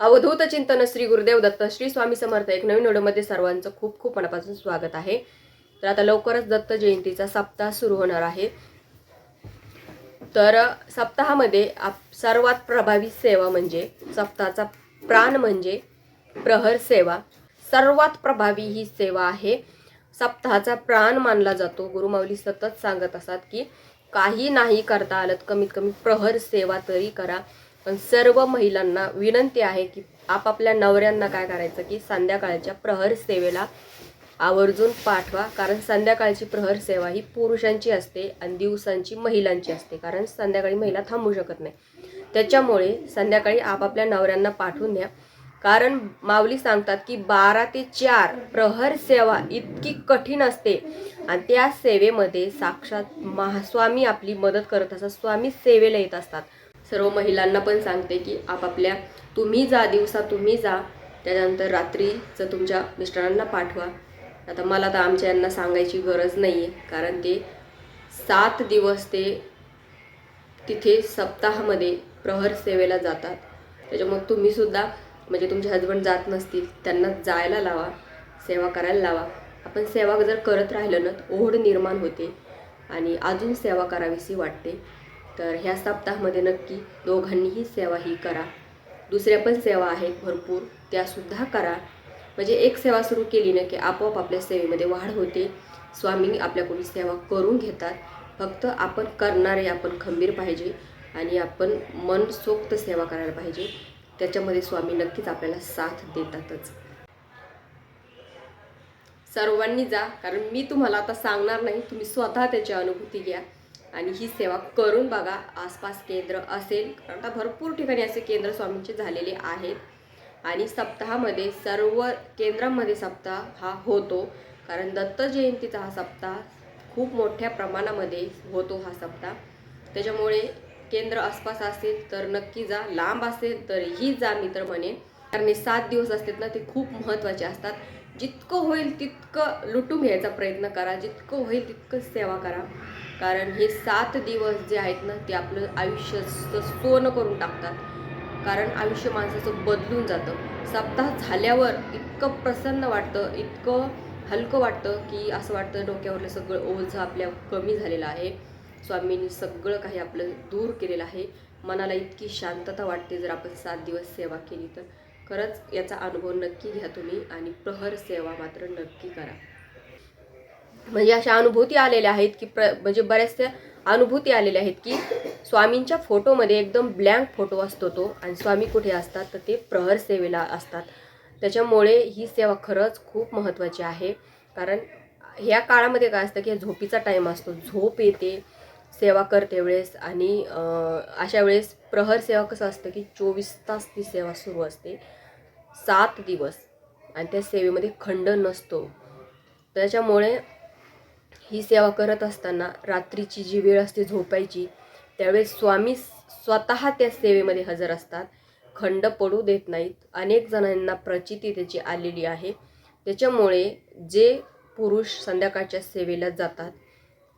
अवधूत चिंतन श्री गुरुदेव दत्त श्री स्वामी समर्थ एक नवीन व्हिडिओमध्ये सर्वांचं खूप खूप मनापासून स्वागत आहे. तर आता लवकरच दत्त जयंतीचा सप्ताह सुरू होणार आहे. तर सप्ताहामध्ये आप सर्वात प्रभावी सेवा म्हणजे सप्ताहाचा प्राण म्हणजे प्रहर सेवा. सर्वात प्रभावी ही सेवा आहे. सप्ताहाचा प्राण मानला जातो. गुरुमाऊली सतत सांगत असतात की काही नाही करता आलं कमीत कमी प्रहर सेवा तरी करा. पण सर्व महिलांना विनंती आहे की आपापल्या नवऱ्यांना काय करायचं की संध्याकाळच्या प्रहर सेवेला आवर्जून पाठवा. कारण संध्याकाळची प्रहर सेवा ही पुरुषांची असते आणि दिवसांची महिलांची असते. कारण संध्याकाळी महिला थांबू शकत नाही. त्याच्यामुळे संध्याकाळी आपापल्या नवऱ्यांना पाठवून द्या. कारण माऊली सांगतात की बारा ते चार प्रहर सेवा इतकी कठीण असते. आणि त्या सेवेमध्ये साक्षात महास्वामी आपली मदत करत असतात. स्वामी सेवेला येत असतात. सर्व महिलांना पण सांगते की आपापल्या तुम्ही जा दिवसा तुम्ही जा. त्याच्यानंतर रात्रीचं तुमच्या मिस्टरांना पाठवा. आता मला तर आमच्या यांना सांगायची गरज नाही आहे कारण ते सात दिवस ते तिथे सप्ताहामध्ये प्रहर सेवेला जातात. त्याच्यामुळे तुम्हीसुद्धा म्हणजे तुमचे हजबंड जात नसतील त्यांना जायला लावा सेवा करायला लावा. आपण सेवा जर करत राहिलं ना तर ओढ निर्माण होते आणि अजून सेवा करावीशी वाटते. तर ह्या सप्ताहामध्ये नक्की दोघांनीही सेवा ही करा. दुसऱ्या पण सेवा आहेत भरपूर त्यासुद्धा करा. म्हणजे एक सेवा सुरू केली ना की आपोआप आपल्या सेवेमध्ये वाढ होते. स्वामी आपल्याकडून सेवा करून घेतात. फक्त आपण करणारे आपण खंबीर पाहिजे आणि आपण मनसोक्त सेवा करायला पाहिजे. त्याच्यामध्ये स्वामी नक्कीच आपल्याला साथ देतातच. सर्वांनी जा कारण मी तुम्हाला आता सांगणार नाही. तुम्ही स्वतः त्याची अनुभूती घ्या. आणि ही सेवा करून बघा आसपास केंद्र असेल कारण आता भरपूर ठिकाणी असे केंद्र स्वामींचे झालेले आहेत. आणि सप्ताहामध्ये सर्व केंद्रामध्ये सप्ताह हा होतो कारण दत्त जयंतीचा हा सप्ताह खूप मोठ्या प्रमाणामध्ये होतो हा सप्ताह. त्याच्यामुळे केंद्र आसपास असेल तर नक्की जा लांब असेल तरीही जा मित्र म्हणे कारण हे सात दिवस असतात ना ते खूप महत्त्वाचे असतात. जितकं होईल तितकं लुटून घ्यायचा प्रयत्न करा. जितकं होईल तितकं सेवा करा. कारण हे सात दिवस जे आहेत ना ते आपलं आयुष्य सोनं करून टाकतात. कारण आयुष्य माणसाचं बदलून जातं. सप्ताह झाल्यावर इतकं प्रसन्न वाटतं इतकं हलकं वाटतं की असं वाटतं डोक्यावरलं सगळं ओझं आपल्या कमी झालेलं आहे. स्वामींनी सगळं काही आपलं दूर केलेलं आहे. मनाला इतकी शांतता वाटते जर आपण सात दिवस सेवा केली तर. खरंच याचा अनुभव नक्की घ्या तुम्ही आणि प्रहर सेवा मात्र नक्की करा. म्हणजे अशा अनुभूती आलेल्या आहेत की प्र म्हणजे बऱ्याचशा अनुभूती आलेल्या आहेत की स्वामींच्या फोटोमध्ये एकदम ब्लँक फोटो असतो तो आणि स्वामी कुठे असतात तर ते प्रहर सेवेला असतात. त्याच्यामुळे ही सेवा खरंच खूप महत्त्वाची आहे. कारण ह्या काळामध्ये काय असतं की झोपीचा टाईम असतो. झोप येते सेवा करते वेळेस आणि अशा वेळेस प्रहर सेवा कसं असतं की चोवीस तास ती सेवा सुरू असते. सात दिवस. आणि त्या सेवेमध्ये खंड नसतो. त्याच्यामुळे ही सेवा करत असताना रात्रीची जी वेळ असते झोपायची त्यावेळेस स्वामी स्वतः त्या सेवेमध्ये हजर असतात. खंड पडू देत नाहीत. अनेक जणांना प्रचिती त्याची आलेली आहे. त्याच्यामुळे जे पुरुष संध्याकाळच्या सेवेला जातात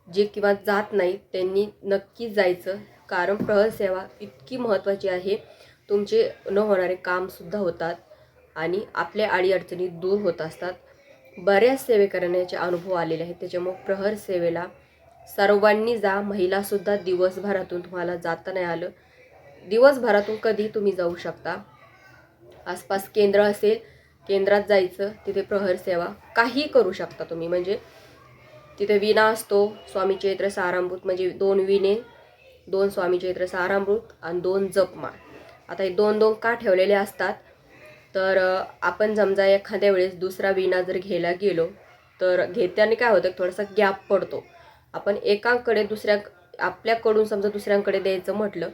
जे किंवा जात नाहीत त्यांनी नक्की जायचं. कारण प्रहर सेवा इतकी महत्त्वाची आहे. तुमचे न होणारे कामसुद्धा होतात आणि आपल्या अडीअडचणी दूर होत असतात. बऱ्याच सेवे करण्याचे अनुभव आलेले आहेत. त्याच्यामुळे प्रहर सेवेला सर्वांनी जा. महिलासुद्धा दिवसभरातून तुम्हाला जाता नाही आलं. दिवसभरातून कधी तुम्ही जाऊ शकता. आसपास केंद्र असेल केंद्रात जायचं तिथे प्रहर सेवा काही करू शकता तुम्ही. म्हणजे तिथे विणा असतो स्वामी चैत्र सारामृत म्हणजे दोन विणे दोन स्वामी चैत्र सारामृत आणि दोन जपमाळ. आता हे दोन दोन का ठेवलेले असतात? तर आपण समजा एखाद्या वेळेस दुसरा विणा जर घ्यायला गेलो तर घेताना काय होतं? थोडासा गॅप पडतो. आपण एकाकडे दुसऱ्या आपल्याकडून समजा दुसऱ्यांकडे द्यायचं म्हटलं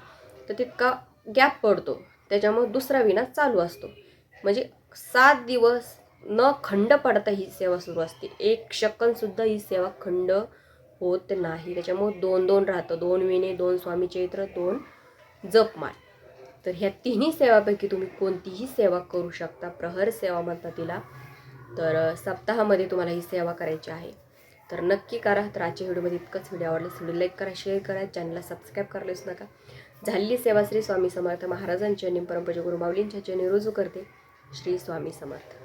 तर तितका गॅप पडतो. त्याच्यामुळे दुसरा विणा चालू असतो. म्हणजे सात दिवस न खंड पडता ही सेवा सुरू असते. एक शकनसुद्धा ही सेवा खंड होत नाही. त्याच्यामुळे दोन दोन राहतं. दोन विणे दोन स्वामी चैत्र दोन जपमाळ. तर ह्या तिन्ही सेवापैकी तुम्ही कोणतीही सेवा करू शकता. प्रहर सेवा म्हणता तिला. तर सप्ताहामध्ये तुम्हाला ही सेवा करायची आहे. तर नक्की करा. तर आजच्या व्हिडिओमध्ये इतकंच. व्हिडिओ आवडल्यास व्हिडिओ लाईक करा शेअर करा. चॅनलला सबस्क्राईब करायलाच नका. झालेली सेवा श्री स्वामी समर्थ. महाराजांच्या निम परमपूज्य गुरु चरणी रुजू करते. श्री स्वामी समर्थ.